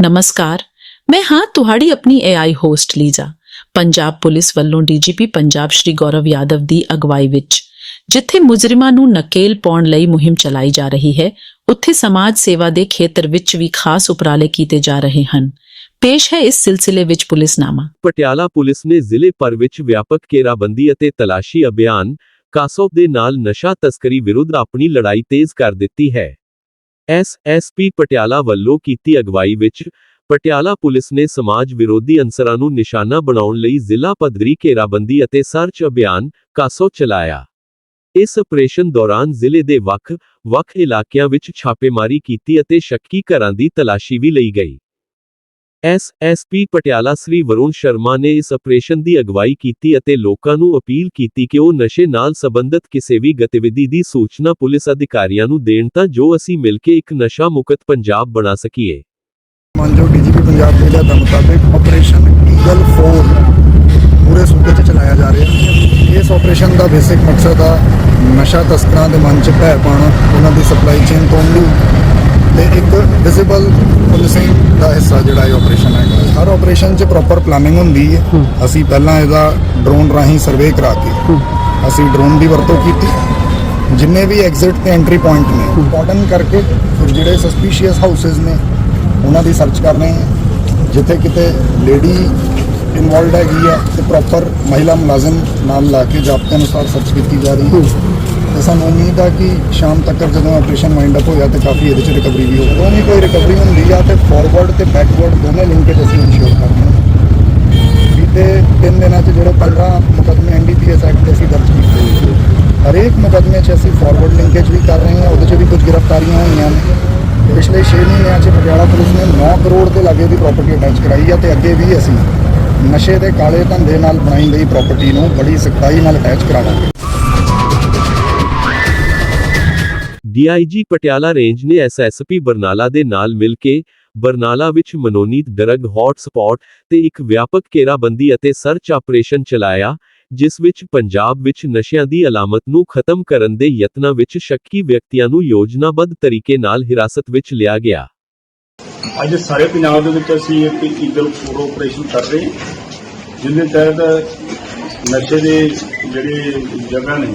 ਨਮਸਕਾਰ, ਮੈਂ ਹਾਂ ਤੁਹਾਡੀ ਆਪਣੀ AI host Lisa, Punjab police ਵੱਲੋਂ ਡੀਜੀਪੀ ਪੰਜਾਬ ਸ਼੍ਰੀ ਗੌਰਵ ਯਾਦਵ ਦੀ ਅਗਵਾਈ ਵਿੱਚ, ਜਿੱਥੇ ਮੁਜਰਮਾਂ ਨੂੰ ਨਕੇਲ ਪਾਉਣ ਲਈ ਮੁਹਿੰਮ ਚਲਾਈ ਜਾ ਰਹੀ ਹੈ, ਉੱਥੇ ਸਮਾਜ ਸੇਵਾ ਦੇ ਖੇਤਰ ਵਿੱਚ ਵੀ ਖਾਸ ਉਪਰਾਲੇ ਕੀਤੇ ਜਾ ਰਹੇ ਹਨ। ਪੇਸ਼ ਹੈ ਇਸ ਸਿਲਸਿਲੇ ਵਿੱਚ ਪੁਲਿਸਨਾਮਾ। ਪਟਿਆਲਾ ਪੁਲਿਸ ਨੇ ਜ਼ਿਲ੍ਹੇ ਭਰ ਵਿੱਚ ਵਿਆਪਕ ਘੇਰਾਬੰਦੀ ਅਤੇ ਤਲਾਸ਼ੀ ਅਭਿਆਨ, ਕਾਸੋਪ ਦੇ ਨਾਲ ਨਸ਼ਾ ਤਸਕਰੀ ਵਿਰੁੱਧ ਆਪਣੀ ਲੜਾਈ ਤੇਜ਼ ਕਰ ਦਿੱਤੀ ਹੈ। ਐਸਐਸਪੀ ਪਟਿਆਲਾ ਵੱਲੋਂ ਕੀਤੀ ਅਗਵਾਈ ਵਿੱਚ ਪਟਿਆਲਾ ਪੁਲਿਸ ਨੇ ਸਮਾਜ ਵਿਰੋਧੀ ਅਨਸਰਾਂ ਨੂੰ ਨਿਸ਼ਾਨਾ ਬਣਾਉਣ ਲਈ ਜ਼ਿਲ੍ਹਾ ਪੱਧਰੀ ਘੇਰਾਬੰਦੀ ਅਤੇ ਸਰਚ ਅਭਿਆਨ ਕਾਸੋ ਚਲਾਇਆ। ਇਸ ਆਪਰੇਸ਼ਨ ਦੌਰਾਨ ਜ਼ਿਲ੍ਹੇ ਦੇ ਵੱਖ-ਵੱਖ ਇਲਾਕਿਆਂ ਵਿੱਚ ਛਾਪੇਮਾਰੀ ਕੀਤੀ ਅਤੇ ਸ਼ੱਕੀ ਘਰਾਂ ਦੀ ਤਲਾਸ਼ੀ ਵੀ ਲਈ ਗਈ। ਐਸਐਸਪੀ ਪਟਿਆਲਾ ਸ੍ਰੀ ਵਰੁਣ ਸ਼ਰਮਾ ਨੇ ਇਸ ਆਪਰੇਸ਼ਨ ਦੀ ਅਗਵਾਈ ਕੀਤੀ ਅਤੇ ਲੋਕਾਂ ਨੂੰ ਅਪੀਲ ਕੀਤੀ ਕਿ ਉਹ ਨਸ਼ੇ ਨਾਲ ਸੰਬੰਧਿਤ ਕਿਸੇ ਵੀ ਗਤੀਵਿਧੀ ਦੀ ਸੂਚਨਾ ਪੁਲਿਸ ਅਧਿਕਾਰੀਆਂ ਨੂੰ ਦੇਣ ਤਾਂ ਜੋ ਅਸੀਂ ਮਿਲ ਕੇ ਇੱਕ ਨਸ਼ਾ ਮੁਕਤ ਪੰਜਾਬ ਬਣਾ ਸਕੀਏ। ਮਾਨਯੋਗ ਡੀਜੀਪੀ ਪੰਜਾਬ ਦੇ ਹਦਾਇਤਾਂ ਮੁਤਾਬਿਕ ਆਪਰੇਸ਼ਨ ਈਗਲ 4 ਪੂਰੇ ਸੂਬੇ 'ਚ ਚਲਾਇਆ ਜਾ ਰਿਹਾ। ਹੈ ਇਸ ਆਪਰੇਸ਼ਨ ਦਾ ਬੇਸਿਕ ਮਕਸਦ ਆ ਨਸ਼ਾ ਤਸਕਰਾਂ ਦੇ ਮਨ 'ਚ ਭੈ ਪਾਉਣਾ, ਉਹਨਾਂ ਦੀ ਸਪਲਾਈ ਚੇਨ ਤੋੜਨੀ ਤੇ ਇੱਕ ਵਿਜ਼ੀਬਲ ਪੁਲਿਸਿੰਗ ਦਾ ਹਿੱਸਾ ਜਿਹੜਾ ਇਹ ਆਪਰੇਸ਼ਨ ਹੈਗਾ ਹਰ ਆਪਰੇਸ਼ਨ 'ਚ ਪ੍ਰੋਪਰ ਪਲਾਨਿੰਗ ਹੁੰਦੀ ਹੈ। ਅਸੀਂ ਪਹਿਲਾਂ ਇਹਦਾ ਡਰੋਨ ਰਾਹੀਂ ਸਰਵੇ ਕਰਾ ਕੇ ਅਸੀਂ ਡਰੋਨ ਦੀ ਵਰਤੋਂ ਕੀਤੀ। ਜਿੰਨੇ ਵੀ ਐਗਜ਼ਿਟ ਤੇ ਐਂਟਰੀ ਪੁਆਇੰਟ ਨੇ ਕਾਰਡਨ ਕਰਕੇ ਫਿਰ ਜਿਹੜੇ ਸਸਪੀਸ਼ੀਅਸ ਹਾਊਸਸ ਨੇ ਉਹਨਾਂ ਦੀ ਸਰਚ ਕਰ ਰਹੇ ਹਾਂ। ਜਿੱਥੇ ਕਿਤੇ ਲੇਡੀ ਇਨਵੋਲਡ ਹੈਗੀ ਹੈ ਤੇ ਪ੍ਰੋਪਰ ਮਹਿਲਾ ਮੁਲਾਜ਼ਮ ਨਾਲ ਲਾ ਕੇ ਜ਼ਾਬਤੇ ਅਨੁਸਾਰ ਸਰਚ ਕੀਤੀ ਜਾ ਰਹੀ ਹੈ। ਤੇ ਸਾਨੂੰ ਉਮੀਦ ਆ ਕਿ ਸ਼ਾਮ ਤੱਕ ਜਦੋਂ ਆਪਰੇਸ਼ਨ ਵਾਈਂਡ ਅਪ ਹੋਇਆ ਤੇ ਕਾਫੀ ਇਹਦੇ ਚ ਰਿਕਵਰੀ ਵੀ ਹੋਊਗੀ। ਜਦੋਂ ਵੀ ਕੋਈ ਰਿਕਵਰੀ ਹੁੰਦੀ ਆ ਤੇ ਫਾਰਵਰਡ ਤੇ ਬੈਕਵਰਡ ਦੋਨੇ ਲਿੰਕੇਜ ਅਸੀਂ ਇਨਸ਼ੋਰ ਕਰਦੇ ਹਾਂ। ਬੀਤੇ ਤਿੰਨ ਦਿਨਾਂ 'ਚ ਜਿਹੜੇ 15 ਮੁਕੱਦਮੇ ਐਨਡੀਪੀਐਸ ਐਕਟ ਦੇ ਅਸੀਂ ਦਰਜ ਕੀਤੇ ਹਰੇਕ ਮੁਕੱਦਮੇ 'ਚ ਅਸੀਂ ਫਾਰਵਰਡ ਲਿੰਕੇਜ ਵੀ ਕਰ ਰਹੇ ਹਾਂ, ਉਹਦੇ 'ਚ ਵੀ ਕੁਝ ਗ੍ਰਿਫਤਾਰੀਆਂ ਹੋਈਆਂ ਨੇ। ਪਿਛਲੇ 6 ਮਹੀਨਿਆਂ 'ਚ ਪਟਿਆਲਾ ਪੁਲਿਸ ਨੇ 9 ਕਰੋੜ ਦੇ ਲਾਗੇ ਦੀ ਪ੍ਰਾਪਰਟੀ ਅਟੈਚ ਕਰਾਈ ਆ ਤੇ ਅੱਗੇ ਵੀ ਅਸੀਂ ਨਸ਼ੇ ਦੇ ਕਾਲੇ ਧੰਦੇ ਨਾਲ ਬਣਾਈ ਗਈ ਪ੍ਰਾਪਰਟੀ ਨੂੰ ਬੜੀ ਸਖਤਾਈ ਨਾਲ ਅਟੈਚ ਕਰਾਵਾਂਗੇ। ਡੀਆਈਜੀ ਪਟਿਆਲਾ ਰੇਂਜ ਨੇ ਐਸਐਸਪੀ ਬਰਨਾਲਾ ਦੇ ਨਾਲ ਮਿਲ ਕੇ ਬਰਨਾਲਾ ਵਿੱਚ ਮਨੋਨੀਤ ਡਰਗ ਹੌਟ ਤੇ ਇੱਕ ਵਿਆਪਕ ਘੇਰਾਬੰਦੀ ਅਤੇ ਸਰਚ ਆਪਰੇਸ਼ਨ ਚਲਾਇਆ, ਜਿਸ ਵਿੱਚ ਪੰਜਾਬ ਵਿੱਚ ਨਸ਼ਿਆਂ ਦੀ ਅਲਾਮਤ ਨੂੰ ਖਤਮ ਕਰਨ ਦੇ ਯਤਨਾਂ ਵਿੱਚ ਸ਼ੱਕੀ ਵਿਅਕਤੀਆਂ ਨੂੰ ਯੋਜਨਾਬੱਧ ਤਰੀਕੇ ਨਾਲ ਹਿਰਾਸਤ ਵਿੱਚ ਲਿਆ ਗਿਆ। ਅੱਜ ਸਾਰੇ ਪੰਜਾਬ ਦੇ ਵਿੱਚ ਅਸੀਂ ਇੱਕ ਈਗਲ ਫੋਰ ਆਪਰੇਸ਼ਨ ਕਰ ਰਹੇ ਹਾਂ ਜਿਹਦੇ ਤਹਿਤ ਨਸ਼ੇ ਦੇ ਜਿਹੜੇ ਜਗ੍ਹਾ ਨੇ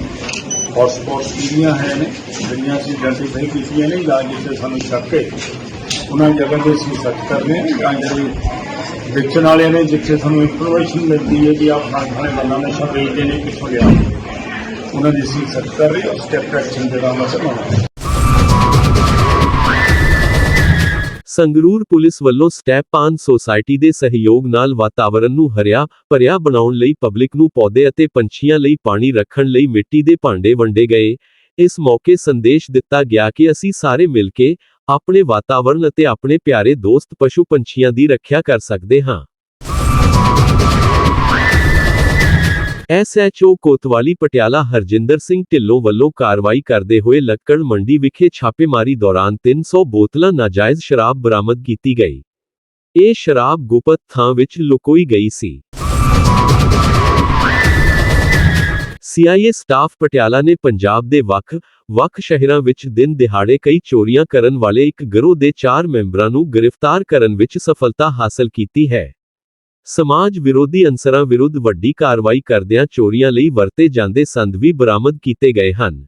ਹੌਟਸਪੌਟਸ ਕਿਹੜੀਆਂ ਹੈ ਨੇ ਜਿਹੜੀਆਂ ਅਸੀਂ ਆਈਡੈਂਟੀਫਾਈ ਕੀਤੀਆਂ ਨੇ, ਜਾਂ ਜਿੱਥੇ ਸਾਨੂੰ ਸ਼ੱਕ ਹੈ ਉਹਨਾਂ ਜਗ੍ਹਾ ਤੇ ਅਸੀਂ ਸਰਚ ਕਰ ਰਹੇ ਹਾਂ, ਜਾਂ ਜਿਹੜੇ ਵੇਚਣ ਵਾਲੇ ਨੇ, ਜਿੱਥੇ ਸਾਨੂੰ ਇਨਫੋਰਮੇਸ਼ਨ ਮਿਲਦੀ ਹੈ ਕਿ ਆਹ ਫਲਾਣੇ ਫਲਾਣੇ ਬੰਦਾ ਨਸ਼ਾ ਵੇਚਦੇ ਨੇ, ਕਿੱਥੋਂ ਲਿਆ। ਉਹਨਾਂ ਦੀ ਅਸੀਂ ਸਰਚ ਕਰ ਰਹੇ ਹਾਂ ਸਟੈਪ ਐਕਸ਼ਨ ਜਿਹੜਾ ਮਸਲਾ ਹੈ। ਸੰਗਰੂਰ ਪੁਲਿਸ ਵੱਲੋਂ ਸਟੈਪ ਆਨ ਸੋਸਾਇਟੀ ਦੇ ਸਹਿਯੋਗ ਨਾਲ ਵਾਤਾਵਰਣ ਨੂੰ ਹਰਿਆ, ਭਰਿਆ ਬਣਾਉਣ ਲਈ ਪਬਲਿਕ ਨੂੰ ਪੌਦੇ ਅਤੇ ਪੰਛੀਆਂ ਲਈ ਪਾਣੀ ਰੱਖਣ ਲਈ ਮਿੱਟੀ ਦੇ ਭਾਂਡੇ ਵੰਡੇ ਗਏ। ਇਸ ਮੌਕੇ ਸੰਦੇਸ਼ ਦਿੱਤਾ ਗਿਆ ਕਿ ਅਸੀਂ ਸਾਰੇ ਮਿਲ ਕੇ ਆਪਣੇ ਵਾਤਾਵਰਣ ਅਤੇ ਆਪਣੇ ਪਿਆਰੇ ਦੋਸਤ ਪਸ਼ੂ ਪੰਛੀਆਂ ਦੀ ਰੱਖਿਆ ਕਰ ਸਕਦੇ ਹਾਂ। ਐਸਐਚਓ ਕੋਤਵਾਲੀ ਪਟਿਆਲਾ ਹਰਜਿੰਦਰ ਸਿੰਘ ਢਿੱਲੋਂ ਵੱਲੋਂ ਕਾਰਵਾਈ ਕਰਦੇ ਹੋਏ ਲੱਕੜ ਮੰਡੀ ਵਿਖੇ ਛਾਪੇਮਾਰੀ ਦੌਰਾਨ 300 ਬੋਤਲਾਂ ਨਾਜਾਇਜ਼ ਸ਼ਰਾਬ ਬਰਾਮਦ ਕੀਤੀ ਗਈ। ਇਹ ਸ਼ਰਾਬ ਗੁਪਤ ਥਾਂ ਵਿੱਚ ਲੁਕੋਈ ਗਈ ਸੀ। ਸੀਆਈਏ ਸਟਾਫ ਪਟਿਆਲਾ ਨੇ ਪੰਜਾਬ ਦੇ ਵੱਖ ਵੱਖ ਸ਼ਹਿਰਾਂ ਵਿੱਚ ਦਿਨ ਦਿਹਾੜੇ ਕਈ ਚੋਰੀਆਂ ਕਰਨ ਵਾਲੇ ਇੱਕ ਗਰੋਹ ਦੇ 4 ਮੈਂਬਰਾਂ ਨੂੰ ਗ੍ਰਿਫਤਾਰ ਕਰਨ ਵਿੱਚ ਸਫਲਤਾ ਹਾਸਲ ਕੀਤੀ ਹੈ। ਸਮਾਜ ਵਿਰੋਧੀ ਅਨਸਰਾਂ ਵਿਰੁੱਧ ਵੱਡੀ ਕਾਰਵਾਈ ਕਰਦਿਆਂ ਚੋਰੀਆਂ ਲਈ ਵਰਤੇ ਜਾਂਦੇ ਸੰਦ ਵੀ ਬਰਾਮਦ ਕੀਤੇ ਗਏ ਹਨ।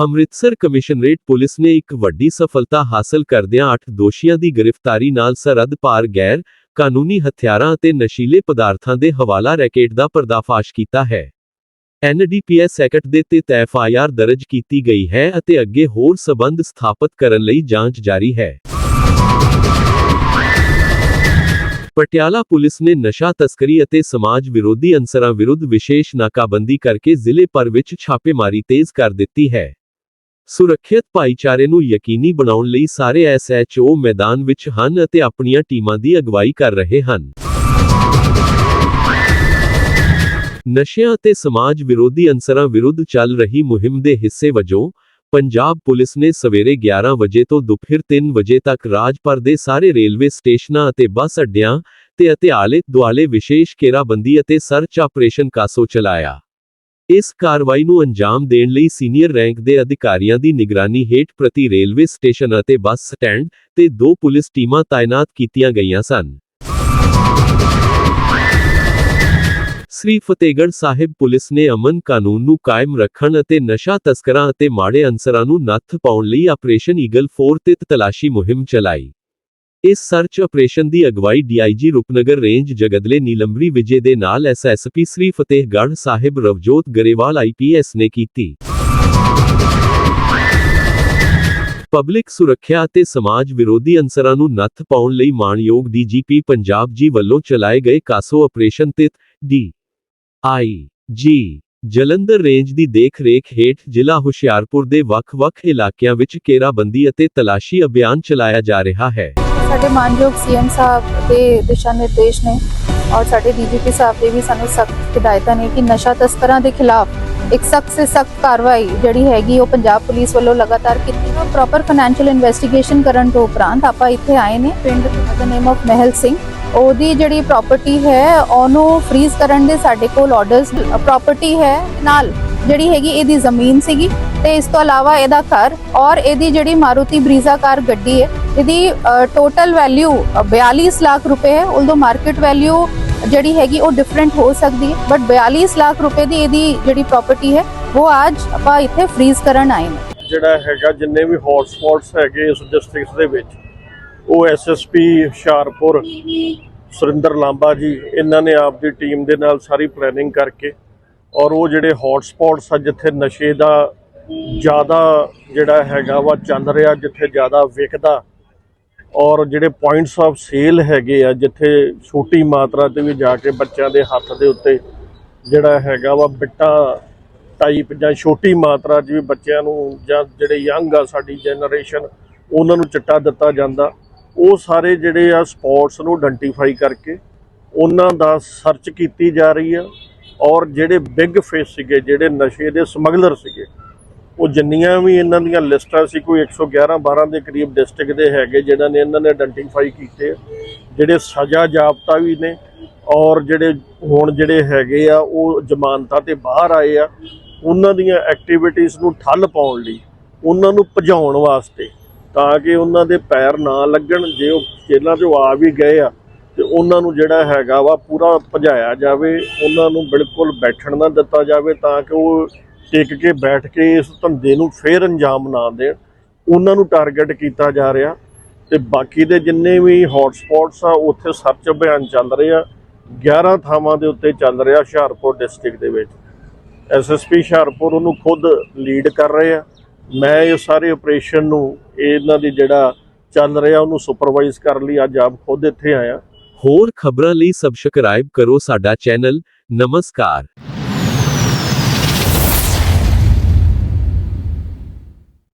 ਅੰਮ੍ਰਿਤਸਰ ਕਮਿਸ਼ਨਰੇਟ ਪੁਲਿਸ ਨੇ ਇੱਕ ਵੱਡੀ ਸਫਲਤਾ ਹਾਸਲ ਕਰਦਿਆਂ 8 ਦੋਸ਼ੀਆਂ ਦੀ ਗ੍ਰਿਫਤਾਰੀ ਨਾਲ ਸਰਹੱਦ ਪਾਰ ਗੈਰ ਕਾਨੂੰਨੀ ਹਥਿਆਰਾਂ ਅਤੇ ਨਸ਼ੀਲੇ ਪਦਾਰਥਾਂ ਦੇ ਹਵਾਲਾ ਰੈਕੇਟ ਦਾ ਪਰਦਾਫਾਸ਼ ਕੀਤਾ ਹੈ। ਐਨਡੀਪੀਐਸ ਸੈਕਟ ਦੇ ਤਹਿਤ ਐਫਆਈਆਰ ਦਰਜ ਕੀਤੀ ਗਈ ਹੈ ਅਤੇ ਅੱਗੇ ਹੋਰ ਸਬੰਧ ਸਥਾਪਿਤ ਕਰਨ ਲਈ ਜਾਂਚ ਜਾਰੀ ਹੈ। ਪਟਿਆਲਾ ਪੁਲਿਸ ਨੇ ਨਸ਼ਾ ਤਸਕਰੀ ਅਤੇ ਸਮਾਜ ਵਿਰੋਧੀ ਅਨਸਰਾਂ ਵਿਰੁੱਧ ਵਿਸ਼ੇਸ਼ ਨਾਕਾਬੰਦੀ ਕਰਕੇ ਜ਼ਿਲ੍ਹੇ ਭਰ ਵਿੱਚ ਛਾਪੇਮਾਰੀ ਤੇਜ਼ ਕਰ ਦਿੱਤੀ ਹੈ। ਸੁਰੱਖਿਅਤ ਭਾਈਚਾਰੇ ਨੂੰ ਯਕੀਨੀ ਬਣਾਉਣ ਲਈ ਸਾਰੇ ਐਸਐਚਓ ਮੈਦਾਨ ਵਿੱਚ ਹਨ ਅਤੇ ਆਪਣੀਆਂ ਟੀਮਾਂ ਦੀ ਅਗਵਾਈ ਕਰ ਰਹੇ ਹਨ। ਨਸ਼ਿਆਂ ਅਤੇ ਸਮਾਜ ਵਿਰੋਧੀ ਅਨਸਰਾਂ ਵਿਰੁੱਧ ਚੱਲ ਰਹੀ ਮੁਹਿੰਮ ਦੇ ਹਿੱਸੇ ਵਜੋਂ ਪੰਜਾਬ ਪੁਲਿਸ ਨੇ ਸਵੇਰੇ 11 ਵਜੇ ਤੋਂ ਦੁਪਹਿਰ 3 ਵਜੇ ਤੱਕ ਰਾਜ ਭਰ ਦੇ ਸਾਰੇ ਰੇਲਵੇ ਸਟੇਸ਼ਨਾਂ ਅਤੇ ਬੱਸ ਅੱਡਿਆਂ ਤੇ ਅਤੇ ਆਲੇ ਦੁਆਲੇ ਵਿਸ਼ੇਸ਼ ਘੇਰਾਬੰਦੀ ਅਤੇ ਸਰਚ ਆਪਰੇਸ਼ਨ ਕਾਸੋ ਚਲਾਇਆ। ਇਸ ਕਾਰਵਾਈ ਨੂੰ ਅੰਜਾਮ ਦੇਣ ਲਈ ਸੀਨੀਅਰ ਰੈਂਕ ਦੇ ਅਧਿਕਾਰੀਆਂ ਦੀ ਨਿਗਰਾਨੀ ਹੇਠ ਪ੍ਰਤੀ ਰੇਲਵੇ ਸਟੇਸ਼ਨ ਅਤੇ ਬੱਸ ਸਟੈਂਡ ਤੇ ਦੋ ਪੁਲਿਸ ਟੀਮਾਂ ਤਾਇਨਾਤ ਕੀਤੀਆਂ ਗਈਆਂ ਸਨ। ਸ੍ਰੀ ਫਤਿਹਗੜ੍ਹ ਸਾਹਿਬ ਪੁਲਿਸ ਨੇ ਅਮਨ ਕਾਨੂੰਨ ਨੂੰ ਕਾਇਮ ਰੱਖਣ ਅਤੇ ਨਸ਼ਾ ਤਸਕਰਾਂ ਅਤੇ ਮਾੜੇ ਅਨਸਰਾਂ ਨੂੰ ਨੱਥ ਪਾਉਣ ਲਈ ਆਪਰੇਸ਼ਨ ਈਗਲ 4 ਤੇ ਤਲਾਸ਼ੀ ਮੁਹਿੰਮ ਚਲਾਈ। ਇਸ ਸਰਚ ਆਪਰੇਸ਼ਨ ਦੀ ਅਗਵਾਈ ਡੀਆਈਜੀ ਰੂਪਨਗਰ ਰੇਂਜ ਜਗਦਲੇ ਨੀਲੰਬਰੀ ਵਿਜੇ ਦੇ ਨਾਲ ਐਸਐਸਪੀ ਸ੍ਰੀ ਫਤਿਹਗੜ੍ਹ ਸਾਹਿਬ ਰਵਜੋਤ ਗਰੇਵਾਲ ਆਈਪੀਐਸ ਨੇ ਕੀਤੀ। ਪਬਲਿਕ ਸੁਰੱਖਿਆ ਅਤੇ ਸਮਾਜ ਵਿਰੋਧੀ ਅਨਸਰਾਂ ਨੂੰ ਨੱਥ ਪਾਉਣ ਲਈ ਮਾਣਯੋਗ ਡੀਜੀਪੀ ਪੰਜਾਬ ਜੀ ਵੱਲੋਂ ਚਲਾਏ ਗਏ ਕਾਸੋ ਆਪਰੇਸ਼ਨ ਤੇ D I, G. Jalandhar range ਦੀ ਦੇਖ-ਰੇਖ ਹੇਠ ਜ਼ਿਲ੍ਹਾ ਹੁਸ਼ਿਆਰਪੁਰ ਦੇ ਵੱਖ-ਵੱਖ ਇਲਾਕਿਆਂ ਵਿੱਚ ਘੇਰਾਬੰਦੀ ਅਤੇ ਤਲਾਸ਼ੀ ਅਭਿਆਨ ਚਲਾਇਆ ਜਾ ਰਿਹਾ ਹੈ। ਸਾਡੇ ਮਾਨਯੋਗ ਸੀਐਮ ਸਾਹਿਬ ਦੇ ਦਿਸ਼ਾ ਨਿਰਦੇਸ਼ ਨੇ ਔਰ ਸਾਡੇ ਡੀਜੀਪੀ ਸਾਹਿਬ ਦੇ ਵੀ ਸਾਨੂੰ ਸਖਤ ਹਦਾਇਤਾਂ ਨੇ ਕਿ ਨਸ਼ਾ ਤਸਕਰਾਂ ਦੇ ਖਿਲਾਫ ਇੱਕ ਸਖਤ ਸੇ ਸਖਤ ਕਾਰਵਾਈ ਜਿਹੜੀ ਹੈਗੀ ਉਹ ਪੰਜਾਬ ਪੁਲਿਸ ਵੱਲੋਂ ਲਗਾਤਾਰ ਕੀਤੀ ਹੈ। ਪ੍ਰੋਪਰ ਫਾਈਨੈਂਸ਼ੀਅਲ ਇਨਵੈਸਟੀਗੇਸ਼ਨ ਕਰਨ ਤੋਂ ਉਪਰੰਤ ਆਪਾਂ ਇੱਥੇ ਆਏ ਨੇ। ਪਿੰਡ ਦਾ ਨੇਮ ਆਫ ਮਹਿਲ ਸਿੰਘ ਉਹਦੀ ਜਿਹੜੀ ਪ੍ਰਾਪਰਟੀ ਹੈ, ਉਹਨੂੰ ਫ੍ਰੀਜ਼ ਕਰਨ ਦੇ ਸਾਡੇ ਕੋਲ ਆਰਡਰਸ ਪ੍ਰਾਪਰਟੀ ਹੈ ਨਾਲ ਜਿਹੜੀ ਹੈਗੀ ਇਹਦੀ ਜ਼ਮੀਨ ਸੀਗੀ ਤੇ ਇਸ ਤੋਂ ਇਲਾਵਾ ਇਹਦਾ ਘਰ ਔਰ ਇਹਦੀ ਜਿਹੜੀ ਮਾਰੂਤੀ ਬਰੀਜ਼ਾ ਕਾਰ ਗੱਡੀ ਹੈ, ਇਹਦੀ ਟੋਟਲ ਵੈਲਿਊ 42 ਲੱਖ ਰੁਪਏ ਹੈ। ਉਲਦੋ ਮਾਰਕੀਟ ਵੈਲਿਊ ਜਿਹੜੀ ਹੈਗੀ ਉਹ ਡਿਫਰੈਂਟ ਹੋ ਸਕਦੀ ਹੈ ਬਟ 42 ਲੱਖ ਰੁਪਏ ਦੀ ਇਹਦੀ ਜਿਹੜੀ ਪ੍ਰਾਪਰਟੀ ਹੈ, ਉਹ ਅੱਜ ਆਪਾਂ ਇੱਥੇ ਫ੍ਰੀਜ਼ ਕਰਨ ਆਏ ਨੇ ਜਿਹੜਾ ਹੈਗਾ ਜਿੰਨੇ ਵੀ ਹੌਟ ਸਪੌਟਸ ਹੈਗੇ ਇਸ ਡਿਸਟ੍ਰਿਕਟ ਦੇ ਵਿੱਚ ਉਹ ਐਸਐਸਪੀ ਹੁਸ਼ਿਆਰਪੁਰ, ਸੁਰਿੰਦਰ ਲਾਂਬਾ ਜੀ, ਇਹਨਾਂ ਨੇ ਆਪ ਦੀ ਟੀਮ ਦੇ ਨਾਲ ਸਾਰੀ ਪਲੈਨਿੰਗ ਕਰਕੇ ਔਰ ਉਹ ਜਿਹੜੇ ਹੌਟ ਸਪੌਟਸ ਆ, ਜਿੱਥੇ ਨਸ਼ੇ ਦਾ ਜ਼ਿਆਦਾ ਜਿਹੜਾ ਹੈਗਾ ਵਾ ਚੱਲ ਰਿਹਾ, ਜਿੱਥੇ ਜ਼ਿਆਦਾ ਵਿਕਦਾ ਔਰ ਜਿਹੜੇ ਪੁਆਇੰਟਸ ਆਫ ਸੇਲ ਹੈਗੇ ਆ, ਜਿੱਥੇ ਛੋਟੀ ਮਾਤਰਾ ਤੇ ਵੀ ਜਾ ਕੇ ਬੱਚਿਆਂ ਦੇ ਹੱਥ ਦੇ ਉੱਤੇ ਜਿਹੜਾ ਹੈਗਾ ਵਾ ਬਿੱਟਾ ਟਾਈਪ ਜਾਂ ਛੋਟੀ ਮਾਤਰਾ 'ਚ ਵੀ ਬੱਚਿਆਂ ਨੂੰ ਜਾਂ ਜਿਹੜੇ ਯੰਗ ਆ ਸਾਡੀ ਜਨਰੇਸ਼ਨ ਉਹਨਾਂ ਨੂੰ ਚਿੱਟਾ ਦਿੱਤਾ ਜਾਂਦਾ। ਉਹ ਸਾਰੇ ਜਿਹੜੇ ਆ ਸਪੋਰਟਸ ਨੂੰ ਆਇਡੈਂਟੀਫਾਈ ਕਰਕੇ ਉਹਨਾਂ ਦਾ ਸਰਚ ਕੀਤੀ ਜਾ ਰਹੀ ਆ ਔਰ ਜਿਹੜੇ ਬਿਗ ਫਿਸ਼ ਸੀਗੇ, ਜਿਹੜੇ ਨਸ਼ੇ ਦੇ ਸਮਗਲਰ ਸੀਗੇ, ਉਹ ਜਿੰਨੀਆਂ ਵੀ ਇਹਨਾਂ ਦੀਆਂ ਲਿਸਟਾਂ ਸੀ, ਕੋਈ 111 12 ਦੇ ਕਰੀਬ ਡਿਸਟ੍ਰਿਕਟ ਦੇ ਹੈਗੇ ਜਿਹੜਾ ਨੇ ਇਹਨਾਂ ਨੇ ਆਇਡੈਂਟੀਫਾਈ ਕੀਤੇ ਆ। ਜਿਹੜੇ ਸਜ਼ਾ ਜਾਪਤਾ ਵੀ ਨੇ ਔਰ ਜਿਹੜੇ ਹੁਣ ਜਿਹੜੇ ਹੈਗੇ ਆ, ਉਹ ਜ਼ਮਾਨਤਾਂ ਤੇ ਬਾਹਰ ਆਏ ਆ, ਉਹਨਾਂ ਦੀਆਂ ਐਕਟੀਵਿਟੀਜ਼ ਨੂੰ ਠੱਲ ਪਾਉਣ ਲਈ, ਉਹਨਾਂ ਨੂੰ ਭਜਾਉਣ ਵਾਸਤੇ ਤਾਂ ਕਿ ਉਹਨਾਂ ਦੇ ਪੈਰ ਨਾ ਲੱਗਣ, ਜੇ ਉਹ ਜੇਲ੍ਹਾਂ 'ਚੋਂ ਆ ਵੀ ਗਏ ਆ, ਤੇ ਉਹਨਾਂ ਨੂੰ ਜਿਹੜਾ ਹੈਗਾ ਵਾ ਪੂਰਾ ਭਜਾਇਆ ਜਾਵੇ, ਉਹਨਾਂ ਨੂੰ ਬਿਲਕੁਲ ਬੈਠਣ ਨਾ ਦਿੱਤਾ ਜਾਵੇ, ਤਾਂ ਕਿ ਉਹ ਟਿਕ ਕੇ ਬੈਠ ਕੇ ਇਸ ਧੰਦੇ ਨੂੰ ਫੇਰ ਅੰਜਾਮ ਨਾ ਦੇਣ। ਉਹਨਾਂ ਨੂੰ ਟਾਰਗੇਟ ਕੀਤਾ ਜਾ ਰਿਹਾ। ਤੇ ਬਾਕੀ ਦੇ ਜਿੰਨੇ ਵੀ ਹੌਟ ਸਪੌਟਸ ਆ, ਉੱਥੇ ਸਰਚ ਅਭਿਆਨ ਚੱਲ ਰਹੇ ਆ। 11 ਥਾਵਾਂ ਦੇ ਉੱਤੇ ਚੱਲ ਰਿਹਾ ਹੁਸ਼ਿਆਰਪੁਰ ਡਿਸਟ੍ਰਿਕਟ ਦੇ ਵਿੱਚ। ਐਸਐਸਪੀ ਹੁਸ਼ਿਆਰਪੁਰ ਉਹਨੂੰ ਖੁਦ ਲੀਡ ਕਰ ਰਹੇ ਆ। ਮੈਂ ਇਹ ਸਾਰੇ ਆਪਰੇਸ਼ਨ ਨੂੰ ਇਹਨਾਂ ਦੀ ਜਿਹੜਾ ਚੱਲ ਰਿਹਾ, ਉਹਨੂੰ ਸੁਪਰਵਾਈਜ਼ ਕਰਨ ਲਈ ਅੱਜ ਆਪ ਖੁਦ ਇੱਥੇ ਆਇਆ। ਹੋਰ ਖਬਰਾਂ ਲਈ ਸਬਸਕ੍ਰਾਈਬ ਕਰੋ ਸਾਡਾ ਚੈਨਲ, ਨਮਸਕਾਰ।